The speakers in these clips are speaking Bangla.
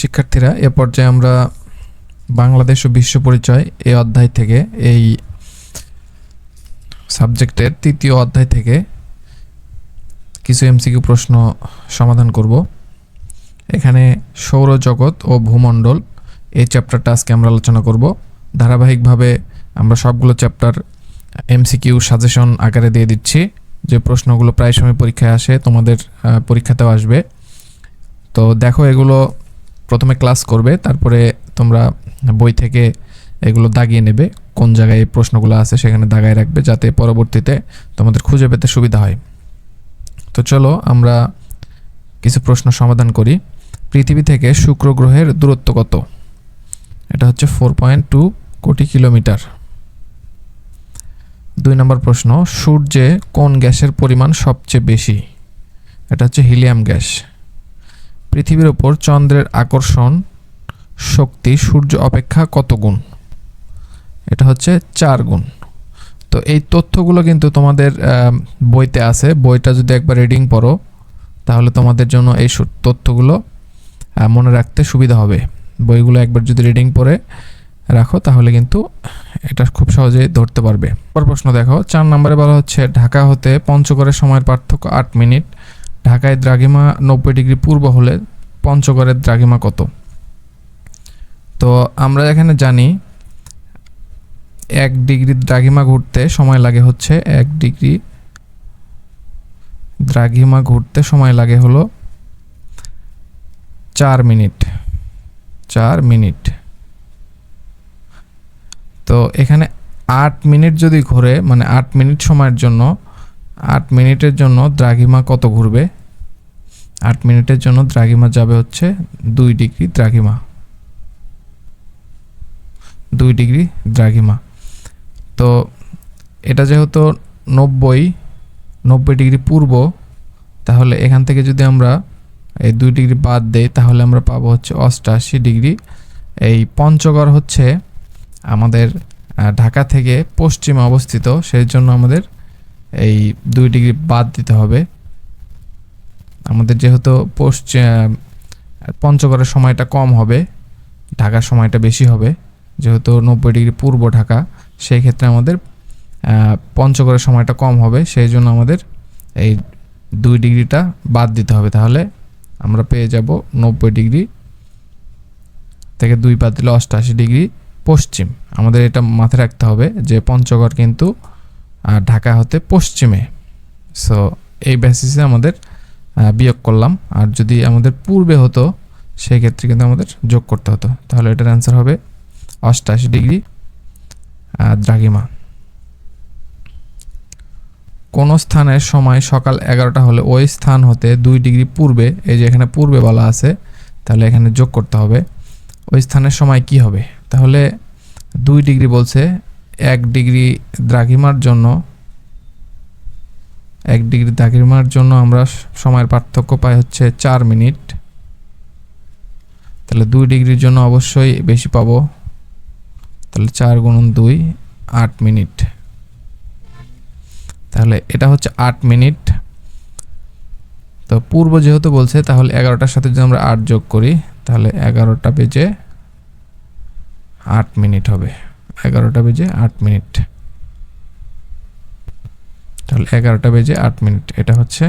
শিক্ষার্থীরা, এ পর্যায়ে আমরা বাংলাদেশ ও বিশ্ব পরিচয় এই অধ্যায় থেকে এই সাবজেক্টের তৃতীয় অধ্যায় থেকে কিছু এমসিকিউ প্রশ্ন সমাধান করব। এখানে সৌরজগৎ ও ভূমণ্ডল এই চ্যাপ্টারটা আজকে আমরা আলোচনা করব। ধারাবাহিকভাবে আমরা সবগুলো চ্যাপ্টার এমসিকিউ সাজেশন আকারে দিয়ে দিচ্ছি। যে প্রশ্নগুলো প্রায় সময় পরীক্ষায় আসে, তোমাদের পরীক্ষাতেও আসবে। তো দেখো এগুলো প্রথমে ক্লাস করবে, তারপরে তোমরা বই থেকে এগুলো দাগিয়ে নেবে, কোন জায়গায় এই প্রশ্নগুলো আছে সেখানে দাগায় রাখবে যাতে পরবর্তীতে তোমাদের খুঁজে পেতে সুবিধা হয়। তো চলো আমরা কিছু প্রশ্ন সমাধান করি। পৃথিবী থেকে শুক্র গ্রহের দূরত্ব কত? এটা হচ্ছে four point two crore kilometre. দুই নম্বর প্রশ্ন, সূর্যে কোন গ্যাসের পরিমাণ সবচেয়ে বেশি? এটা হচ্ছে হিলিয়াম গ্যাস। পৃথিবীর ওপর চন্দ্রের আকর্ষণ শক্তি, সূর্য অপেক্ষা কত গুণ? এটা হচ্ছে চার গুণ। তো এই তথ্যগুলো কিন্তু তোমাদের বইতে আছে। বইটা যদি একবার রিডিং পড়ো, তাহলে তোমাদের জন্য এই তথ্যগুলো মনে রাখতে সুবিধা হবে। বইগুলো একবার যদি রিডিং পড়ে রাখো, তাহলে কিন্তু এটা খুব সহজেই ধরতে পারবে। পর প্রশ্ন দেখো। চার নম্বরে বলা হচ্ছে, ঢাকা হতে পঞ্চগড়ের সময়ের পার্থক্য আট মিনিট। ঢাকায় দ্রাঘিমা নব্বই ডিগ্রি পূর্ব হলে পঞ্চগড়ের দ্রাঘিমা কত? তো আমরা এখানে জানি এক ডিগ্রি দ্রাঘিমা ঘুরতে সময় লাগে হচ্ছে এক ডিগ্রি দ্রাঘিমা ঘুরতে সময় লাগে হলো চার মিনিট। চার মিনিট। তো এখানে আট মিনিট যদি ঘোরে মানে আট মিনিট সময়ের জন্য আট মিনিটের জন্য দ্রাঘিমা কত ঘুরবে? আট মিনিটের জন্য দ্রাঘিমা যাবে হচ্ছে দুই ডিগ্রি দ্রাঘিমা। দুই ডিগ্রি দ্রাঘিমা। তো এটা যেহেতু নব্বই নব্বই ডিগ্রি পূর্ব, তাহলে এখান থেকে যদি আমরা এই দুই ডিগ্রি বাদ দেই, তাহলে আমরা পাবো হচ্ছে অষ্টাশি ডিগ্রি। এই পঞ্চগড় হচ্ছে আমাদের ঢাকা থেকে পশ্চিমে অবস্থিত, সেই জন্য আমাদের এই দুই ডিগ্রি বাদ দিতে হবে। আমাদের যেহেতু পশ্চিম পঞ্চগড়ের সময়টা কম হবে, ঢাকার সময়টা বেশি হবে, যেহেতু নব্বই ডিগ্রি পূর্ব ঢাকা সেই ক্ষেত্রে আমাদের পঞ্চগড়ের সময়টা কম হবে, সেই জন্য আমাদের এই দুই ডিগ্রিটা বাদ দিতে হবে। তাহলে আমরা পেয়ে যাব নব্বই ডিগ্রি থেকে দুই বাদ দিলে অষ্টাশি ডিগ্রি পশ্চিম। আমাদের এটা মাথায় রাখতে হবে যে পঞ্চগড় কিন্তু আহ, ঢাকা হতে পশ্চিমে। সো এই বেসিসে আমাদের বিয়োগ করলাম। আর যদি আমাদের পূর্বে হতো সেই ক্ষেত্রে কিন্তু আমাদের যোগ করতে হতো। তাহলে এটার অ্যান্সার হবে অষ্টাশি ডিগ্রি দ্রাঘিমা। কোন স্থানের সময় সকাল এগারোটা হলে ওই স্থান হতে দুই ডিগ্রি পূর্বে এই যে এখানে পূর্বে বলা আছে তাহলে এখানে যোগ করতে হবে। ওই স্থানের সময় কি হবে? তাহলে দুই ডিগ্রি বলছে এক ডিগ্রি দ্রাঘিমার জন্য, এক ডিগ্রি দ্রাঘিমার জন্য আমরা সময়ের পার্থক্য পাই হচ্ছে চার মিনিট। তাহলে দুই ডিগ্রির জন্য অবশ্যই বেশি পাবো। তাহলে চার গুণন দুই, আট মিনিট। তাহলে এটা হচ্ছে আট মিনিট। তো পূর্ব যেহেতু বলছে, তাহলে এগারোটার সাথে যদি আমরা আট যোগ করি, তাহলে এগারোটা বেজে আট মিনিট হবে। এগারোটা বেজে আট মিনিট। তাহলে এগারোটা বেজে আট মিনিট। এটা হচ্ছে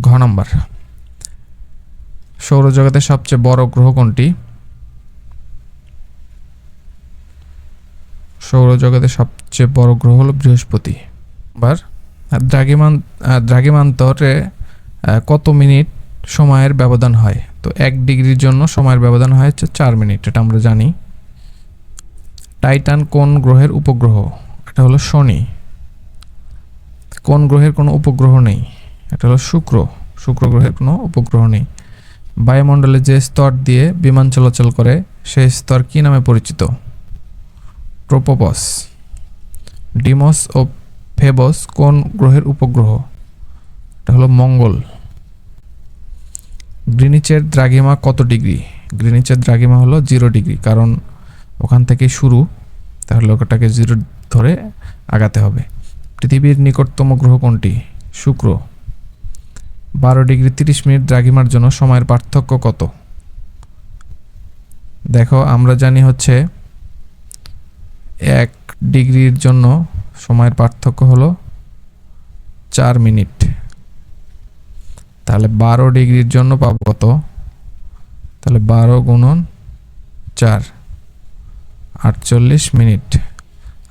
ঘ নম্বর। সৌরজগতের সবচেয়ে বড় গ্রহ কোনটি? সৌরজগতের সবচেয়ে বড় গ্রহ হলো বৃহস্পতি। এবার দ্রাঘিমান দ্রাগিমান্তরে কত মিনিট সময়ের ব্যবধান হয়? তো এক ডিগ্রির জন্য সময়ের ব্যবধান হয় হচ্ছে চার মিনিট। এটা আমরা জানি। টাইটান কোন গ্রহের উপগ্রহ? এটা হলো শনি। কোন গ্রহের কোনো উপগ্রহ নেই? এটা হলো শুক্র। শুক্র গ্রহের কোনো উপগ্রহ নেই। বায়ুমণ্ডলে যে স্তর দিয়ে বিমান চলাচল করে, সেই স্তর কী নামে পরিচিত? ট্রোপোপস ডিমস ও ফেবস কোন গ্রহের উপগ্রহ? এটা হলো মঙ্গল। গ্রিনিচের দ্রাঘিমা কত ডিগ্রি? গ্রিনিচের দ্রাঘিমা হলো জিরো ডিগ্রি, কারণ ওখান থেকে শুরু তাহলে ওটাকে জিরো ধরে আগাতে হবে। পৃথিবীর নিকটতম গ্রহ কোনটি? শুক্র। বারো ডিগ্রি তিরিশ মিনিট দ্রাঘিমার জন্য সময়ের পার্থক্য কত? দেখো, আমরা জানি হচ্ছে এক ডিগ্রির জন্য সময়ের পার্থক্য হলো চার মিনিট। তাহলে বারো ডিগ্রির জন্য পাবো কত? তাহলে বারো গুণন চার। আটচল্লিশ মিনিট।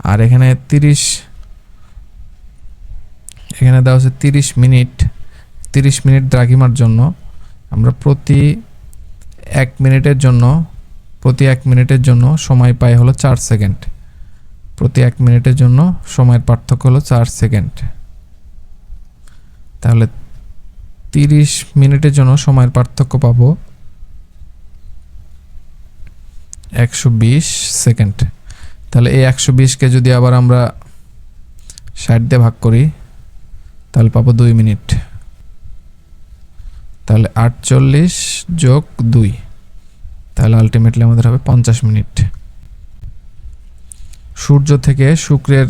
আর এখানে তিরিশ, এখানে দেওয়া হচ্ছে তিরিশ মিনিট। তিরিশ মিনিট দ্রাঘিমার জন্য। আমরা প্রতি এক মিনিটের জন্য, প্রতি এক মিনিটের জন্য সময় পাই হলো চার সেকেন্ড। প্রতি এক মিনিটের জন্য সময়ের পার্থক্য হলো চার সেকেন্ড। তাহলে তিরিশ মিনিটের জন্য সময়ের পার্থক্য পাবো একশো বিশ সেকেন্ড তাহলে এই একশো বিশকে যদি আবার আমরা ষাট দিয়ে ভাগ করি, তাহলে পাবো দুই মিনিট। তাহলে আটচল্লিশ যোগ দুই, তাহলে আলটিমেটলি আমাদের হবে পঞ্চাশ মিনিট। সূর্য থেকে শুক্রের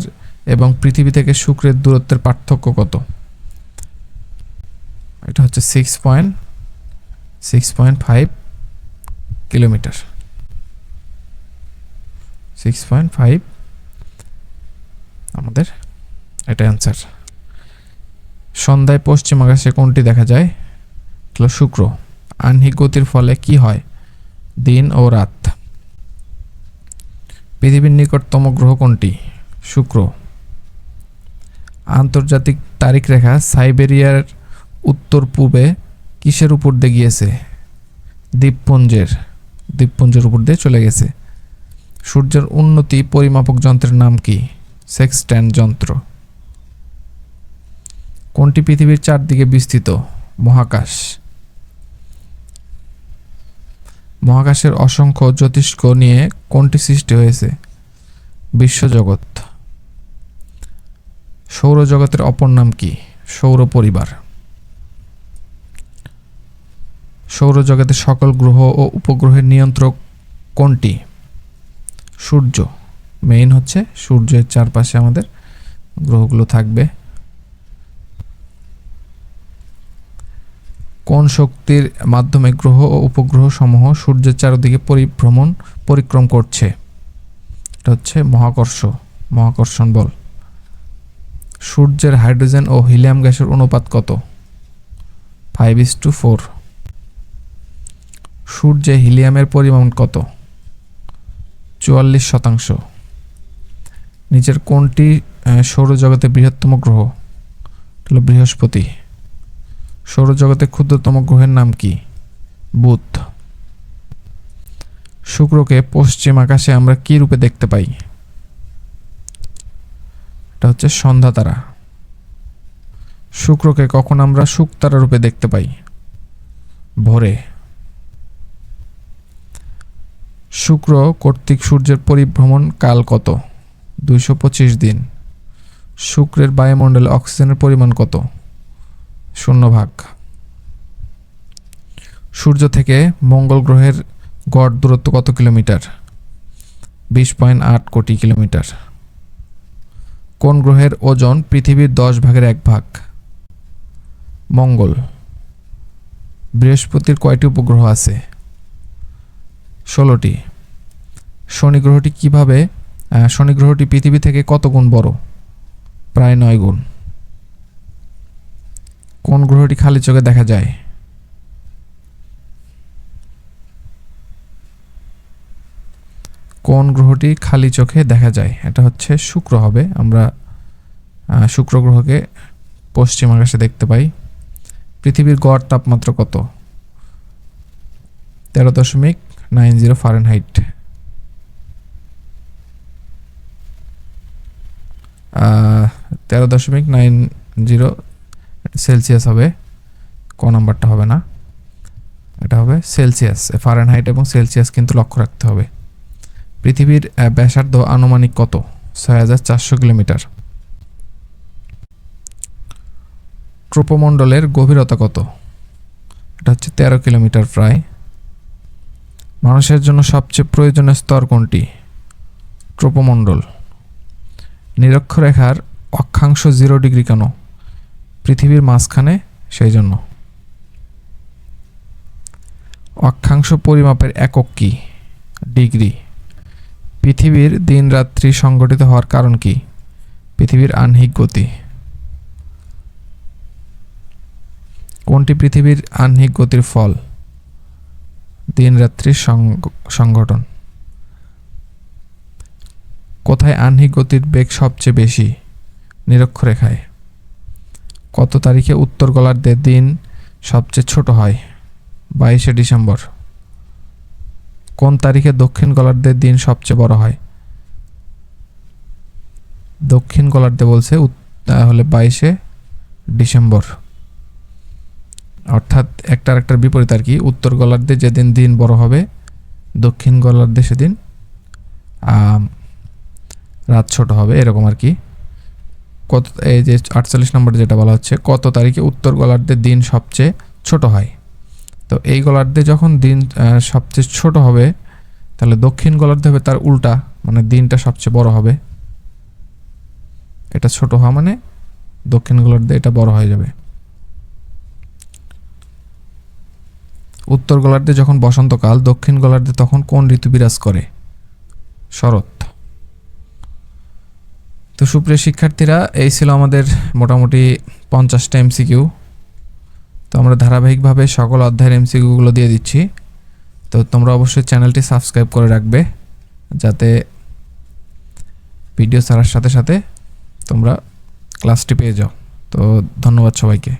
এবং পৃথিবী থেকে শুক্রের দূরত্বের পার্থক্য কত? এটা হচ্ছে six point six point five kilometre six point five আমাদের এটা অ্যান্সার সন্ধ্যায় পশ্চিম আকাশে কোনটি দেখা যায়? শুক্র। আহ্নিক গতির ফলে কি হয়? দিন ও রাত। পৃথিবীর নিকটতম গ্রহ কোনটি? শুক্র। আন্তর্জাতিক তারিখ রেখা সাইবেরিয়ার উত্তর পূর্বে কিসের উপর দিয়ে গিয়েছে? দ্বীপপুঞ্জের। দ্বীপপুঞ্জের উপর দিয়ে চলে গেছে। সূর্যের উন্নতি পরিমাপক যন্ত্রের নাম কি? সেক্সট্যান্ড যন্ত্র। কোনটি পৃথিবীর চারদিকে বিস্তৃত? মহাকাশ। মহাকাশের অসংখ্য জ্যোতিষ্ক নিয়ে কোনটি সৃষ্টি হয়েছে? বিশ্বজগৎ। সৌরজগতের অপর নাম কি? সৌর পরিবার। সৌরজগতের সকল গ্রহ ও উপগ্রহের নিয়ন্ত্রক কোনটি? সূর্য। মেইন হচ্ছে সূর্যের চারপাশে আমাদের গ্রহগুলো থাকবে। কোন শক্তির মাধ্যমে গ্রহ ও উপগ্রহ সমূহ সূর্যের চারদিকে পরিভ্রমণ, পরিক্রম করছে? এটা হচ্ছে মহাকর্ষ, মহাকর্ষণ বল। সূর্যের হাইড্রোজেন ও হিলিয়াম গ্যাসের অনুপাত কত? ফাইভ ইস টু ফোর সূর্যে হিলিয়ামের পরিমাণ কত? চুয়াল্লিশ শতাংশ। নিচের কোনটি আহ, সৌরজগতের বৃহত্তম গ্রহ? হলো বৃহস্পতি। সৌরজগতে ক্ষুদ্রতম গ্রহের নাম কি? বুধ। শুক্রকে পশ্চিম আকাশে আমরা কি রূপে দেখতে পাই? এটা হচ্ছে সন্ধ্যা তারা। শুক্রকে কখন আমরা শুকতারা রূপে দেখতে পাই? ভোরে। শুক্র কর্তৃক সূর্যের পরিভ্রমণ কাল কত? দুইশো পঁচিশ দিন। শুক্রের বায়ুমণ্ডলে অক্সিজেনের পরিমাণ কত? শূন্য ভাগ। সূর্য থেকে মঙ্গল গ্রহের গড় দূরত্ব কত কিলোমিটার? বিশ পয়েন্ট আট কোটি কিলোমিটার। কোন গ্রহের ওজন পৃথিবীর দশ ভাগের এক ভাগ? মঙ্গল। বৃহস্পতির কয়টি উপগ্রহ আছে? ষোলোটি। শনি গ্রহটি কীভাবে শনি গ্রহটি পৃথিবী থেকে কত গুণ বড়? প্রায় নয় গুণ। কোন গ্রহটি খালি চোখে দেখা যায়? কোন গ্রহটি খালি চোখে দেখা যায়? এটা হচ্ছে শুক্র হবে। আমরা শুক্র গ্রহকে পশ্চিম আকাশে দেখতে পাই। পৃথিবীর গড় তাপমাত্রা কত? তেরো দশমিক নাইন জিরো ফারেনহাইট। তেরো দশমিক নাইন জিরো সেলসিয়াস হবে। ক নাম্বারটা হবে না। এটা হবে সেলসিয়াস। ফারেনহাইট এবং সেলসিয়াস কিন্তু লক্ষ্য রাখতে হবে। পৃথিবীর ব্যাসার্ধ আনুমানিক কত? ছয় হাজার চারশো কিলোমিটার। ট্রোপোমণ্ডলের গভীরতা কত? এটা হচ্ছে তেরো কিলোমিটার প্রায়। মানুষের জন্য সবচেয়ে প্রয়োজনীয় স্তর কোনটি? ট্রোপোমণ্ডল। নিরক্ষরেখার অক্ষাংশ জিরো ডিগ্রি কেন? পৃথিবীর মাঝখানে সেই জন্য। অক্ষাংশ পরিমাপের একক কি? ডিগ্রি। পৃথিবীর দিন রাত্রি সংগঠিত হওয়ার কারণ কি? পৃথিবীর আহ্নিক গতি। কোনটি পৃথিবীর আহ্নিক গতির ফল? দিন রাত্রির সংগঠন। কোথায় আহ্নিক গতির বেগ সবচেয়ে বেশি? নিরক্ষরেখায়। কত তারিখে উত্তর গোলার্ধের দিন সবচেয়ে ছোট হয়? বাইশে ডিসেম্বর। কোন তারিখে দক্ষিণ গোলার্ধের দিন সবচেয়ে বড় হয়? দক্ষিণ গোলার্ধে বলছে তাহলে বাইশে ডিসেম্বর। অর্থাৎ একটার একটার বিপরীত আর কি। উত্তর গোলার্ধে যেদিন দিন বড় হবে, দক্ষিণ গোলার্ধে সেদিন রাত ছোট হবে, এরকম আর কি। কত, এই যে আটচল্লিশ নম্বরে যেটা বলা হচ্ছে, কত তারিখে উত্তর গোলার্ধের দিন সবচেয়ে ছোট হয়? তো এই গোলার্ধে যখন দিন সবচেয়ে ছোট হবে, তাহলে দক্ষিণ গোলার্ধে হবে তার উল্টা মানে দিনটা সবচেয়ে বড় হবে। এটা ছোট হওয়া মানে দক্ষিণ গোলার্ধে এটা বড় হয়ে যাবে। উত্তর গোলার্ধে যখন বসন্তকাল, দক্ষিণ গোলার্ধে তখন কোন ঋতু বিরাজ করে? শরৎ। তো সুপ্রিয় শিক্ষার্থীরা, এই ছিল আমাদের মোটামুটি পঞ্চাশটা এমসিকিউ। তো আমরা ধারাবাহিকভাবে সকল অধ্যায়ের এমসিকিউগুলো দিয়ে দিচ্ছি। তো তোমরা অবশ্যই চ্যানেলটি সাবস্ক্রাইব করে রাখবে, যাতে ভিডিও ছাড়ার সাথে সাথে তোমরা ক্লাসটি পেয়ে যাও। তো ধন্যবাদ সবাইকে।